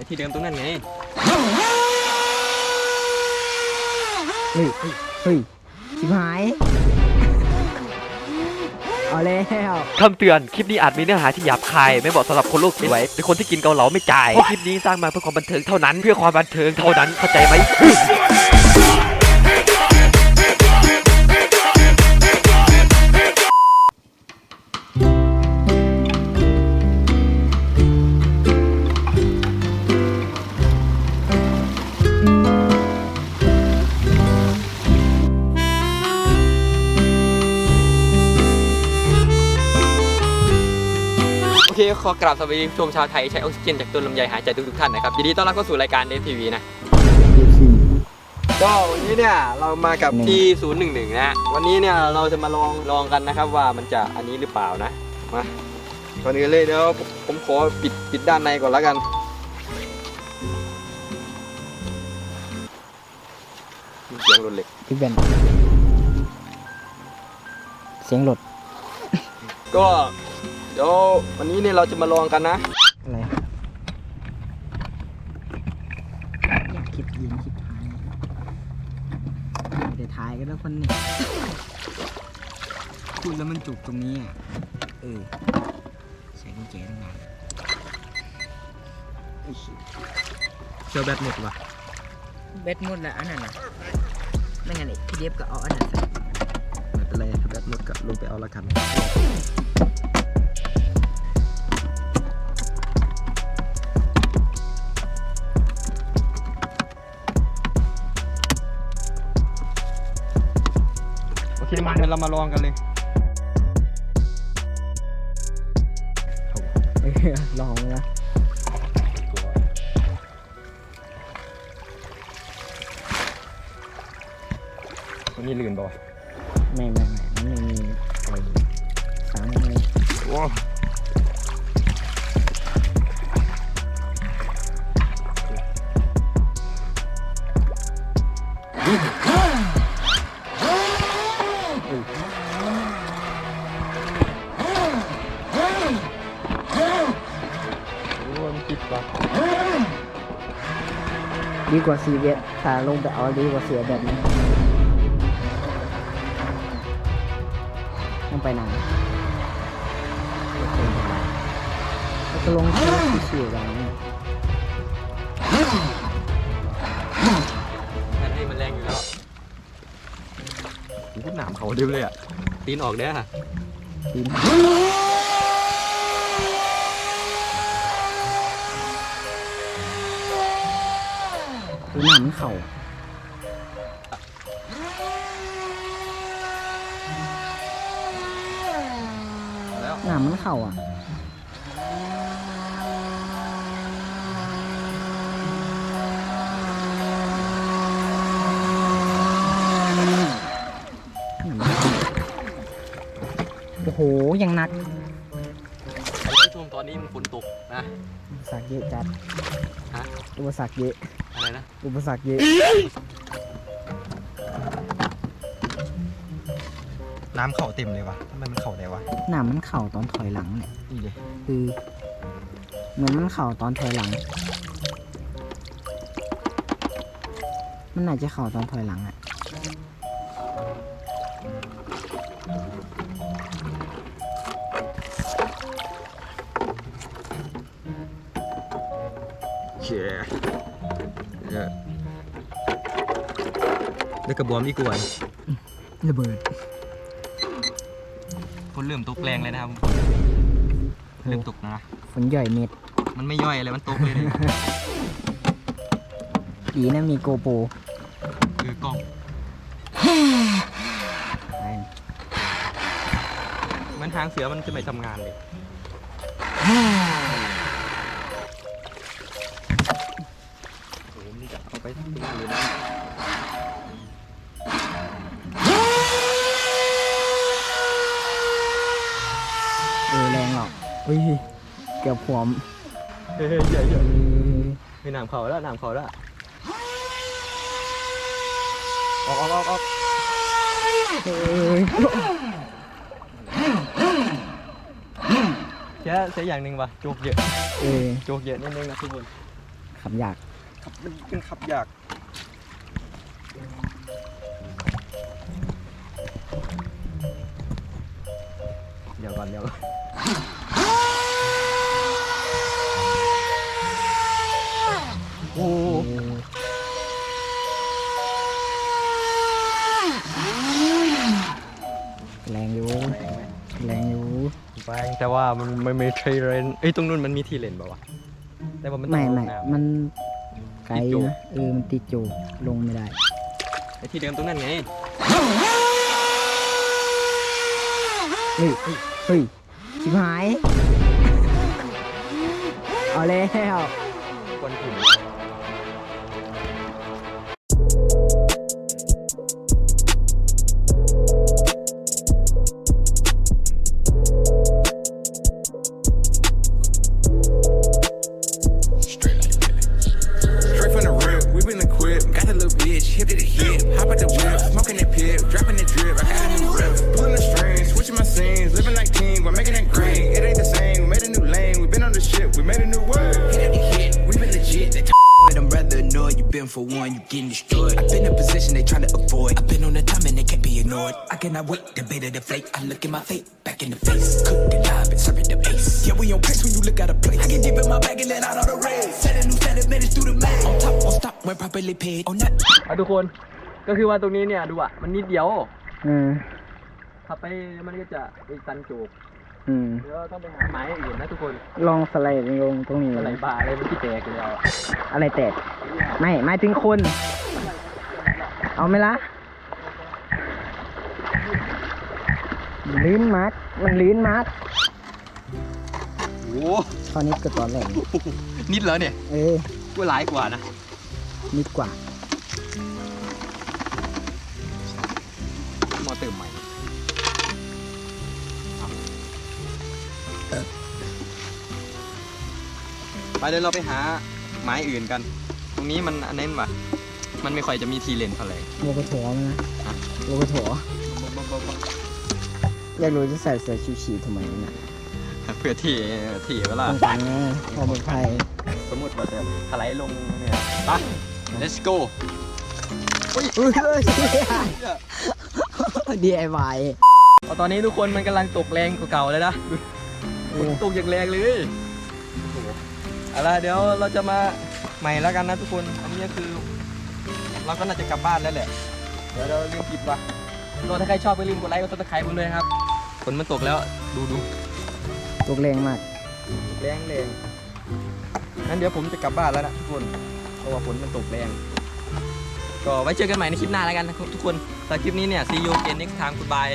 อ้ที่เดิมตรงนั้นไงเฮ้ยเฮ้ยชิบหาย เอาแล้วคำเตือน คลิปนี้อาจมีเนื้อหาที่หยาบคาย ไม่เหมาะสำหรับคนโลกสวยหรือคนที่กินเกาเหลาไม่จ่ายเพราะคลิปนี้สร้างมาเพื่อความบันเทิงเท่านั้น เพื่อความบันเทิงเท่านั้น เข้าใจไหม ขอกราบสวัสดีผู้ชมชาวไทยใช้ออกซิเจนจากต้นลำไยหายใจทุกๆท่านนะครับยินดีต้อนรับเข้าสู่รายการเดฟทีวีนะก็วันนี้เนี่ยเรามากับหนึ่งที่011นะฮะวันนี้เนี่ยเราจะมาลองลองกันนะครับว่ามันจะอันนี้หรือเปล่านะมาก่อนอื่นเลยเดี๋ยวผมผมขอปิดปิดด้านในก่อนแล้วกันมีเสียงรถเหล็กพี่เบนเสียงหลดก็ เดี๋ยววันนี้เนี่ยเราจะมาลองกันนะ อะไรอยากคิดยิงคิดท้ายไม่ได้ท้ายกันแล้วคนนี้พูดแล้วมันจุกตรงนี้อะ เออ ใส่กุญแจตั้งนานเชียวแบตหมดว่ะเบ็ดหมดแล้วอันนั้นนะไม่งั้นไอ้พี่เดฟก็เอาอันนั้นใส่ไม่เป็นไรถ้าแบตหมดก็ลงไปเอาละกัน โอเคมาเดี๋ยวเรามาลองกันเลยเออลองนะวันนี้ลื่นป่ะไม่ไม่ไม่มันไม่มีไอ้สามเลยโอ้ ดีกว่าซีเวสถ้าลงไปเอาดีกว่าเสียแบบนี้ต้องไปนานแล้วก็ลงที่ที่เสียอย่างนี้แมันให้มันแรงอยู่แล้วโอ้โหหนามเขาเดิมเลยอะตีนออกเด้อดิน คือหน้ามันเข่าแล้วหน้ามันเข่าอะโอ้โหยังหนักท่านผู้ชมตอนนี้มันฝนตกนะอุปสรรคเยอะจัดฮะอุปสรรคเยอะ อะไรนะ อุปสรรคเยอะน้ำเข่าเต็มเลยวะทำไมมันเข่าได้วะ หน้ามันเข่าตอนถอยหลังเนี่ยนี่เลยคือเหมือนมันเข่าตอนถอยหลัง มันน่าจะเข่าตอนถอยหลังอะเชี่ย แล้วกระบวมอีกกวนระเบิดฝนเริ่มตกแรงเลยนะครับ เริ่มตกนะ ฝนใหญ่เม็ด มันไม่ย่อยอะไรมันตกเลยเนี่ยดีนะมีโกโปรคือกล้องไปมันทางเสือมันจะไม่ทำงานเลย กือบขวมเฮ้ยใหญ่เอใหญ่อมีหนามเขาแล้วหนามเขาแล้วออกออกออกออกเฮ้ยแค่เสียอย่างหนึ่งว่ะโจกเยอะเออโจกเยอะนิดนึงนะทุกคนขับยากขับมันเป็นขับยากเดี๋ยวก่อนเดี๋ยวก่อน ไปแต่ว่ามันไม่มีทีเลนเอ้ยตรงนู้นมันมีทีเลนเปล่าวะแต่ว่ามันต้องไม่ลงไม่น้มันไกลติดอยู่นะเออมันติดโจกลงไม่ได้ำไอ้ที่เดิมตรงนั้นไงเฮ้ยเฮ้ยชิบหาย เอาแล้ว ควนถิ่น Straight been for one, you getting destroyed. I've been in a position they trying to avoid. I've been on the time and they can't be ignored. I cannot wait, the bait of the flake. I look in my fate, back in the face. Cook the live and serve it the base. Yeah, we on pace when you look at a plate. I get deep in my bag and let out all the rays. Set a new standard, manage through the maze. On top, on stop, when properly paid. On that. อะทุกคน ก็คือว่าตรงนี้เนี่ยดูอะ มันนิดเดียวอืม ขับไปมันก็จะไปตันโจก อืม เดี๋ยวเราต้องไปหาไม้อื่นนะทุกคนลองสไลด์ลงตรงนี้ อะไรบาอะไรมันที่แตกเลยเอาอะไรแตก ไม่หมายถึงคน เอาไหมล่ะลื่นมัดมันลื่นมัดโอ้ตอนนี้ก็ตอนแรกนิดเหรอเนี่ยเออกูหลายกว่านะนิดกว่า ไปเดี๋ยวเราไปหาไม้อื่นกัน ตรงนี้มันอันเน้นว่ะ มันไม่ค่อยจะมีทีเลนเท่าไหร่โลกโถมันนะโลกโถอยากรู้จะใส่เสื้อชูชีพทำไมเนะเพื่อที่ที่เวลาป้องกันไงความปลอดภัยสมมติว่าจะถลายลงเนี่ยไป let's go อุ้ยเฮ้ย DIY เอาตอนนี้ทุกคนมันกำลังตกแรงกว่าเก่าเลยนะดูโอ้ตกอย่างแรงเลย เอาล่ะเดี๋ยวเราจะมาใหม่แล้วกันนะทุกคน อันนี้ก็คือ เราก็น่าจะกลับบ้านแล้วแหละ เดี๋ยวเราลืมปิดว่ะก็ถ้าใครชอบก็ลืมกดไลค์กดซับสไครต์ผมด้วยนะครับ ฝนมันตกแล้ว ดูดูตกแรงมากแรงแรงงั้นเดี๋ยวผมจะกลับบ้านแล้วนะทุกคน เพราะว่าฝนมันตกแรง ก็ไว้เจอกันใหม่ในคลิปหน้าแล้วกันนะครับทุกคนสำหรับคลิปนี้เนี่ย see you again next time goodbye